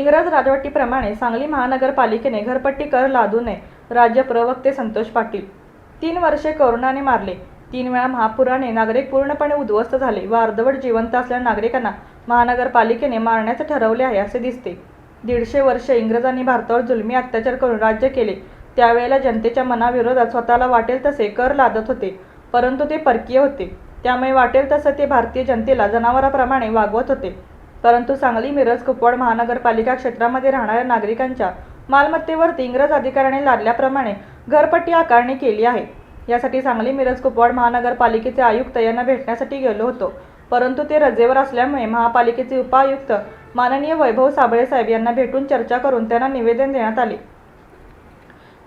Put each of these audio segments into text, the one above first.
इंग्रज राजवटीप्रमाणे सांगली महानगरपालिकेने घरपट्टी कर लादू नये राज्य प्रवक्ते संतोष पाटील. तीन वर्षे कोरोनाने मारले. तीन वेळा महापुराने नागरिक पूर्णपणे उद्ध्वस्त झाले. व अर्धवट जिवंत असलेल्या नागरिकांना महानगरपालिकेने मारण्याचे ठरवले आहे असे दिसते. दीडशे वर्षे इंग्रजांनी भारतावर जुलमी अत्याचार करून राज्य केले. त्यावेळेला जनतेच्या मनाविरोधात स्वतःला वाटेल तसे कर लादत होते परंतु ते परकीय होते. त्यामुळे वाटेल तसं ते भारतीय जनतेला जनावराप्रमाणे वागवत होते. परंतु सांगली मिरज कुपवाड महानगरपालिका क्षेत्रामध्ये राहणाऱ्या नागरिकांच्या मालमत्तेवरती इंग्रज अधिकाऱ्याने लादल्याप्रमाणे घरपट्टी आकारणी केली आहे. यासाठी सांगली मिरज कुपवाड महानगरपालिकेचे आयुक्त यांना भेटण्यासाठी गेलो होतो. परंतु ते रजेवर असल्यामुळे महापालिकेचे उपायुक्त माननीय वैभव साबळे साहेब यांना भेटून चर्चा करून त्यांना निवेदन देण्यात आले.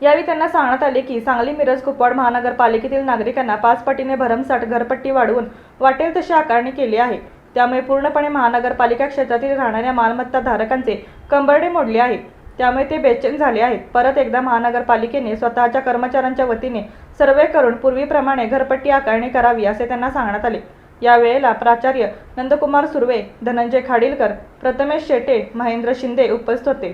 यावेळी त्यांना सांगण्यात आले की सांगली मिरज कुपवाड महानगरपालिकेतील नागरिकांना पाच पटीने भरमसाठ घरपट्टी वाढवून वाटेल तशी आकारणी केली आहे. त्यामुळे पूर्णपणे महानगरपालिका क्षेत्रातील राहणाऱ्या मालमत्ता धारकांचे कंबरडे मोडले आहेत. त्यामुळे ते बेचैन झाले आहेत. परत एकदा महानगरपालिकेने स्वतःच्या कर्मचाऱ्यांच्या वतीने सर्वे करून पूर्वीप्रमाणे घरपट्टी आकारणी करावी असे त्यांना सांगण्यात आले. यावेळेला प्राचार्य नंदकुमार सुर्वे धनंजय खाडीलकर प्रथमेश शेटे महेंद्र शिंदे उपस्थित होते.